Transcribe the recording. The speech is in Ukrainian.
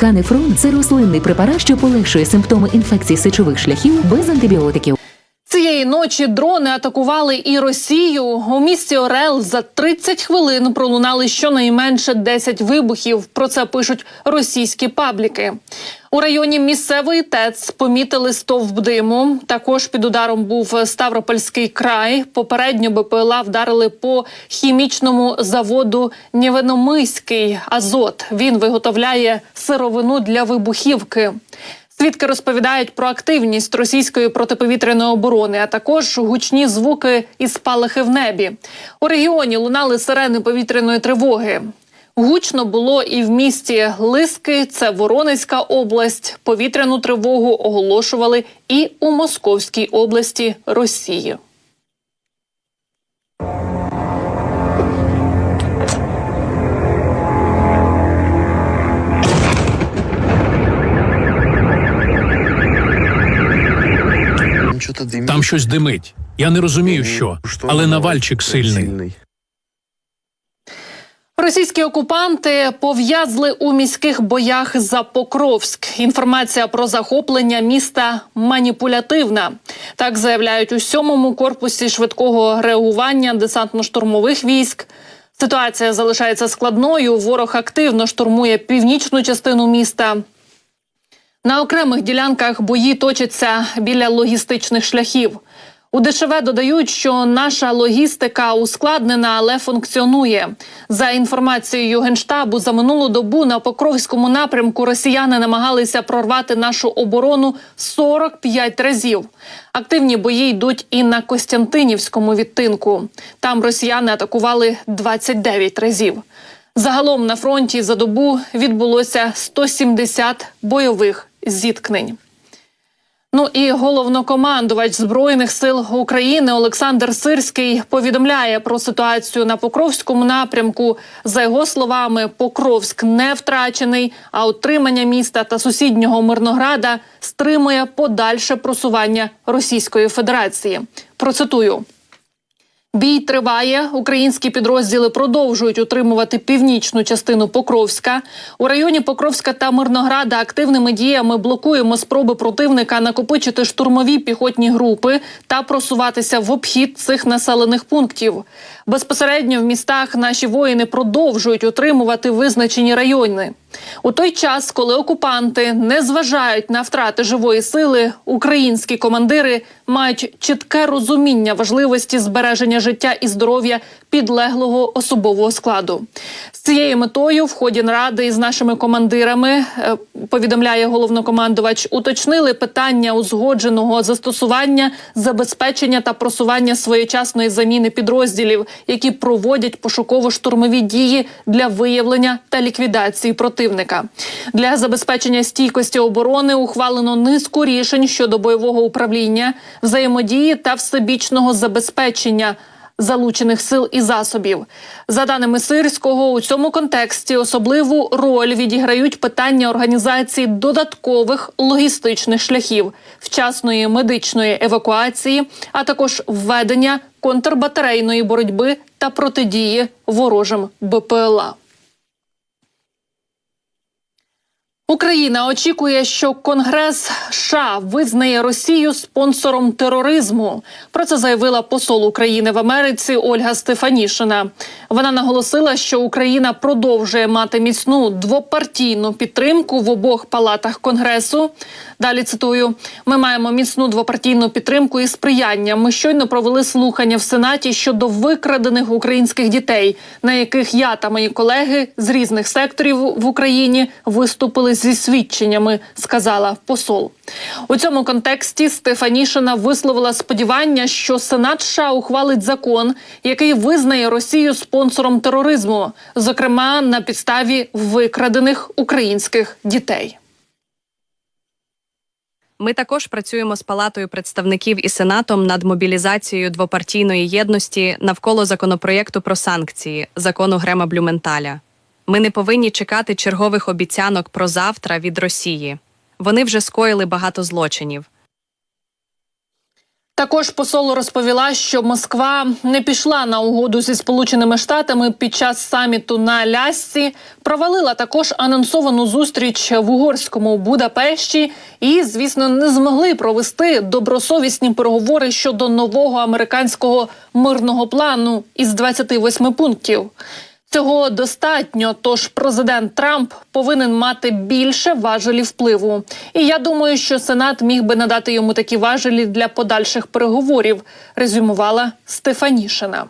Канефрон це рослинний препарат, що полегшує симптоми інфекцій сечових шляхів без антибіотиків. Цієї ночі дрони атакували і Росію. У місті Орел за 30 хвилин пролунали щонайменше 10 вибухів. Про це пишуть російські пабліки. У районі місцевої ТЕЦ помітили стовп диму. Також під ударом був Ставропольський край. Попередньо БПЛА вдарили по хімічному заводу Нєвеномиський Азот. Він виготовляє сировину для вибухівки. Свідки розповідають про активність російської протиповітряної оборони, а також гучні звуки і спалахи в небі. У регіоні лунали сирени повітряної тривоги. Гучно було і в місті Лиски, це Воронезька область. Повітряну тривогу оголошували і у Московській області Росії. Там что-то дымит. Там щось димить. Я не розумію, що, але навальчик сильний. Російські окупанти пов'язли у міських боях за Покровськ. Інформація про захоплення міста маніпулятивна. Так заявляють у сьомому корпусі швидкого реагування десантно-штурмових військ. Ситуація залишається складною. Ворог активно штурмує північну частину міста. На окремих ділянках бої точаться біля логістичних шляхів. У ДШВ додають, що наша логістика ускладнена, але функціонує. За інформацією генштабу, за минулу добу на Покровському напрямку росіяни намагалися прорвати нашу оборону 45 разів. Активні бої йдуть і на Костянтинівському відтинку. Там росіяни атакували 29 разів. Загалом на фронті за добу відбулося 170 бойових зіткнень. Ну і головнокомандувач збройних сил України Олександр Сирський повідомляє про ситуацію на Покровському напрямку. За його словами, Покровськ не втрачений, а утримання міста та сусіднього Мирнограда стримує подальше просування Російської Федерації. Процитую. Бій триває. Українські підрозділи продовжують утримувати північну частину Покровська. У районі Покровська та Мирнограда активними діями блокуємо спроби противника накопичити штурмові піхотні групи та просуватися в обхід цих населених пунктів. Безпосередньо в містах наші воїни продовжують утримувати визначені райони. У той час, коли окупанти не зважають на втрати живої сили, українські командири мають чітке розуміння важливості збереження життя і здоров'я підлеглого особового складу. З цією метою в ході наради із нашими командирами е, повідомляє головнокомандувач, уточнили питання узгодженого застосування, забезпечення та просування своєчасної заміни підрозділів, які проводять пошуково-штурмові дії для виявлення та ліквідації противника. Для забезпечення стійкості оборони ухвалено низку рішень щодо бойового управління, взаємодії та всебічного забезпечення залучених сил і засобів. За даними Сирського, у цьому контексті особливу роль відіграють питання організації додаткових логістичних шляхів, вчасної медичної евакуації, а також введення контрбатарейної боротьби та протидії ворожим БПЛА. Україна очікує, що Конгрес США визнає Росію спонсором тероризму. Про це заявила посол України в Америці Ольга Стефанішина. Вона наголосила, що Україна продовжує мати міцну двопартійну підтримку в обох палатах Конгресу. Далі цитую: ми маємо міцну двопартійну підтримку і сприяння. Ми щойно провели слухання в Сенаті щодо викрадених українських дітей, на яких я та мої колеги з різних секторів в Україні виступили зі свідченнями, сказала посол. У цьому контексті Стефанішина висловила сподівання, що Сенат США ухвалить закон, який визнає Росію спонсором тероризму, зокрема на підставі викрадених українських дітей. Ми також працюємо з Палатою представників і Сенатом над мобілізацією двопартійної єдності навколо законопроєкту про санкції закону Грема Блюменталя. Ми не повинні чекати чергових обіцянок про завтра від Росії. Вони вже скоїли багато злочинів. Також посол розповіла, що Москва не пішла на угоду зі Сполученими Штатами під час саміту на Алясці, провалила також анонсовану зустріч в угорському Будапешті і, звісно, не змогли провести добросовісні переговори щодо нового американського мирного плану із 28 пунктів. Цього достатньо, тож президент Трамп повинен мати більше важелів впливу. І я думаю, що Сенат міг би надати йому такі важелі для подальших переговорів. Резюмувала Стефанішина.